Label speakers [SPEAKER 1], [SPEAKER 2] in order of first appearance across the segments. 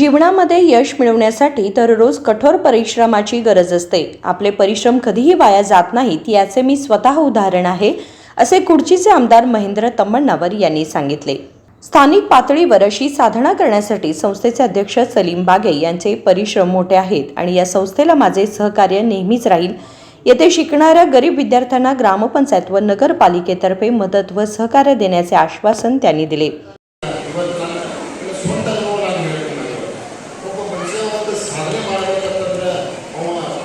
[SPEAKER 1] जीवनामध्ये यश मिळवण्यासाठी तर रोज कठोर परिश्रमाची गरज असते आपले परिश्रम कधीही वाया जात नाहीत याचे मी स्वतः उदाहरण आहे असे कुडचीचे आमदार महेंद्र तम्मणावर यांनी सांगितले स्थानिक पातळीवर अशी साधना करण्यासाठी संस्थेचे अध्यक्ष सलीम बागे यांचे परिश्रम मोठे आहेत आणि या संस्थेला माझे सहकार्य नेहमीच राहील येथे शिकणाऱ्या गरीब विद्यार्थ्यांना ग्रामपंचायत व नगरपालिकेतर्फे मदत व सहकार्य देण्याचे आश्वासन त्यांनी दिले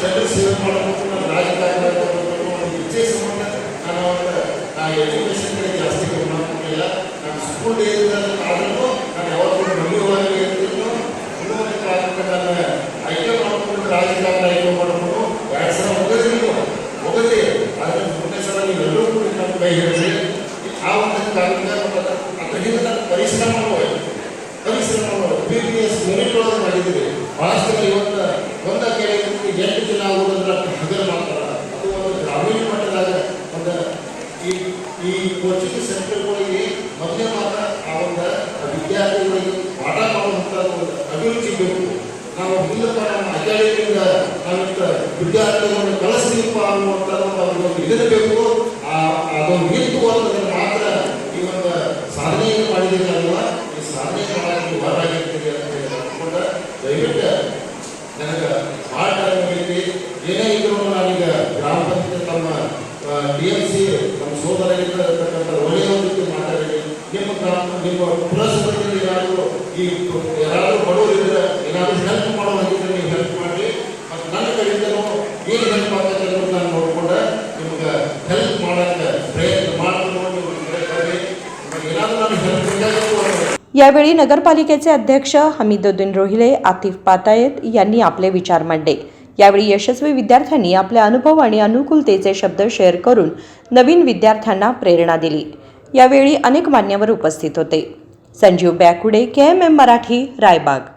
[SPEAKER 2] ಜನರ ಸೇವೆ ಮಾಡಬೇಕು ನಾನು ರಾಜಕಾರಣ ವಿದ್ಯೆ ಸಂಬಂಧ ನಾನು ಅವರ ಎಜುಕೇಶನ್ ಕಡೆ ಜಾಸ್ತಿ ಗಮನ ಕೊಡಲಿಲ್ಲ ನಾನು ಸ್ಕೂಲ್ ಡೇಯಿಂದ ಕಾರಣಕ್ಕೂ ನಾನು ಯಾವತ್ತೂ ನಂಬಿರುವಾಗಲೇ ಇರ್ತಿದ್ದು ಕಾರಣಕ್ಕೆ ನಾನು ಆಯ್ಕೆ ಮಾಡಿಕೊಂಡು ರಾಜಕಾರಣ ಆಯ್ಕೆ ಮಾಡಿಕೊಂಡು ಎರಡು ಸಲ ಒಗದಿಲ್ಲ ಒಗದೆ ಆದರೆ ಮುಂದೆ ಸಲ ನೀವೆಲ್ಲರೂ ಕೂಡ ನಮ್ಮ ಕೈ ಆ ಒಂದು ಕಾರಣ ಅದ್ರ ನಾನು ಪರಿಶ್ರಮ ಪರಿಶ್ರಮ ಬಿ ಪಿ ಎಸ್ ಯೂನಿಟ್ ಒಳಗೆ ಅಭಿವೃದ್ಧಿ ಬೇಕು ನಾವು ಮೂಲಕ ನಮ್ಮ ಅಕಾಡೆಮಿಯಿಂದ ನಾವಿಂತ ವಿದ್ಯಾರ್ಥಿಗಳನ್ನು ಒಂದು ಇದಿರಬೇಕು ಅದೊಂದು ನಿಂತು ಮಾತ್ರ ಈ ಒಂದು ಸಾಧನೆಯನ್ನು ಮಾಡಿದ್ದೀರಲ್ವ ಈ ಅಂತ ಹೇಳಿ ದಯವಿಟ್ಟು ನನಗೆ ಭಾಳ ಏನೇ ಇದ್ರು ನಾನೀಗ ಗ್ರಾಮ ಪಂಚಾಯತ್ ತಮ್ಮ ಡಿ ಸಿ
[SPEAKER 1] यावेळी नगरपालिकेचे अध्यक्ष हमीदुद्दीन रोहिले आतिफ पातायत यांनी आपले विचार मांडले यावेळी यशस्वी विद्यार्थ्यांनी आपले अनुभव आणि अनुकूलतेचे शब्द शेअर करून नवीन विद्यार्थ्यांना प्रेरणा दिली यावेळी अनेक मान्यवर उपस्थित होते Sanjeev Baikude K M M Marathi Raibag